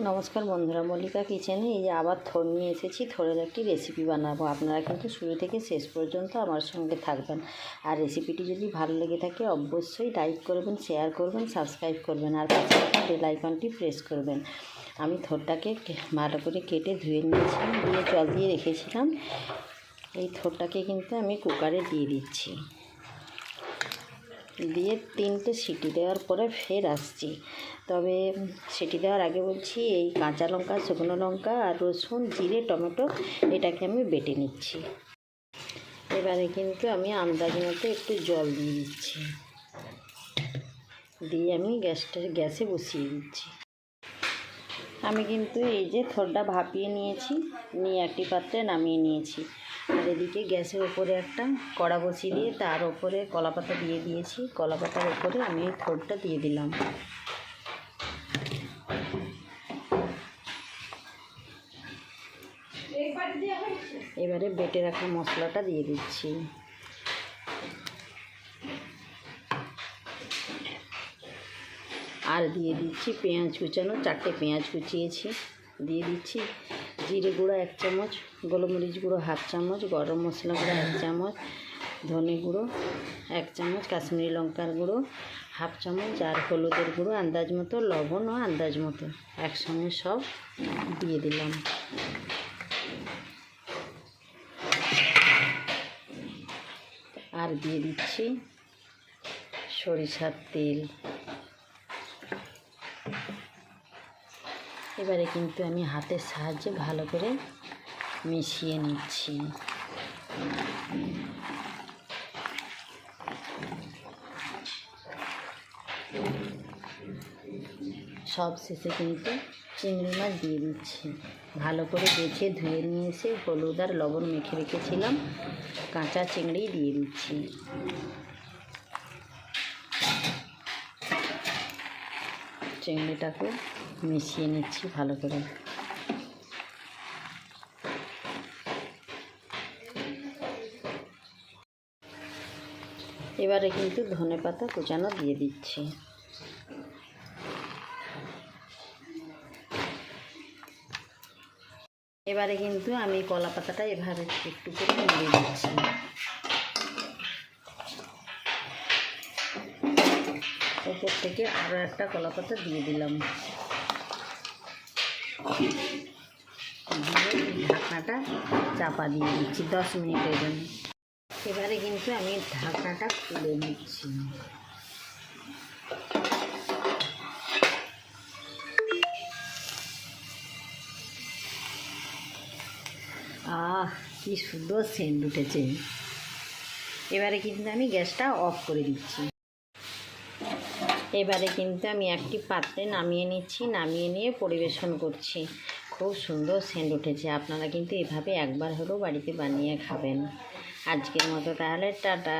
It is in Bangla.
নমস্কার বন্ধুরা, মল্লিকা কিচেনে এই যে আবার থোর নিয়ে এসেছি, থোরের একটি রেসিপি বানাবো। আপনারা কিন্তু শুরু থেকে শেষ পর্যন্ত আমার সঙ্গে থাকবেন। আর রেসিপিটি যদি ভালো লেগে থাকে, অবশ্যই লাইক করবেন শেয়ার করবেন সাবস্ক্রাইব করবেন, আর পাশে বেল আইকনটি প্রেস করবেন। আমি থোরটাকে ভালো করে কেটে ধুয়ে নিয়েছিলাম দিয়ে জল দিয়ে রেখেছিলাম। এই থোরটাকে কিন্তু আমি কুকারে দিয়ে দিচ্ছি। দিয়ে তিনটে সিটি দেওয়ার পরে ফের আসছি। তবে সিটি দেওয়ার আগে বলছি, এই কাঁচা লঙ্কা, শুকনো লঙ্কা আর রসুন, জিরে, টমেটো, এটাকে আমি বেটে নিচ্ছি। এবারে কিন্তু আমি আন্দাজ মতো একটু জল দিয়ে দিচ্ছি। দিয়ে আমি গ্যাসটা, গ্যাসে বসিয়ে দিচ্ছি। আমি কিন্তু এই যে থোরটা ভাপিয়ে নিয়েছি, নিয়ে একটি পাত্রে নামিয়ে নিয়েছি। আর এদিকে গ্যাসের ওপরে একটা কড়া বসিয়ে দিয়ে তার ওপরে কলাপাতা দিয়ে দিয়েছি। কলাপাতার ওপরে আমি এই থোরটা দিয়ে দিলাম। এবারে বেটে রাখা মশলাটা দিয়ে দিচ্ছি। আর দিয়ে দিচ্ছি পেঁয়াজ কুচানো। চারটে পেঁয়াজ কুচিয়েছি। দিয়ে দিচ্ছি জিরে গুঁড়ো এক চামচ, গোলমরিচ গুঁড়ো হাফ চামচ, গরম মশলা গুঁড়ো এক চামচ, ধনে গুঁড়ো এক চামচ, কাশ্মীরি লঙ্কার গুঁড়ো হাফ চামচ আর হলুদের গুঁড়ো আন্দাজ মতো, লবণ ও আন্দাজ মতো একসঙ্গে সব দিয়ে দিলাম। আর দিয়ে দিচ্ছি সরিষার তেল। এবারে কিন্তু আমি হাতের সাহায্যে ভালো করে মিশিয়ে নিচ্ছি। সব শেষে কিন্তু চিংড়ি মাছ দিয়ে দিচ্ছি। ভালো করে বেছে ধুয়ে নিয়ে এসে হলুদ আর লবণ মেখে রেখেছিলাম। কাঁচা চিংড়ি দিয়ে দিচ্ছি। চিংড়িটাকে মিশিয়ে নিচ্ছি ভালো করে। এবারে কিন্তু ধনে পাতা কুচানো দিয়ে দিচ্ছি। এবারে কিন্তু আমি কলা পাতাটা এভাবে একটু করে মুড়ে দিচ্ছি। ওপর থেকে আরও একটা কলা পাতা দিয়ে দিলাম। দিয়ে ঢাকনাটা চাপা দিয়ে দিচ্ছি দশ মিনিটের জন্য। এবারে কিন্তু আমি ঢাকনাটা খুলে নিচ্ছি। আহ, কি সুন্দর সেন্ট উঠেছে। এবারে কিন্তু আমি গ্যাসটা অফ করে দিচ্ছি। এবারে কিন্তু আমি একটি পাত্রে নামিয়ে নিচ্ছি, নামিয়ে নিয়ে পরিবেশন করছি। খুব সুন্দর সেন্ট উঠেছে, আপনারা কিন্তু এভাবে একবার হলেও বাড়িতে বানিয়ে খাবেন। আজকের মতো তাহলে, টাটা।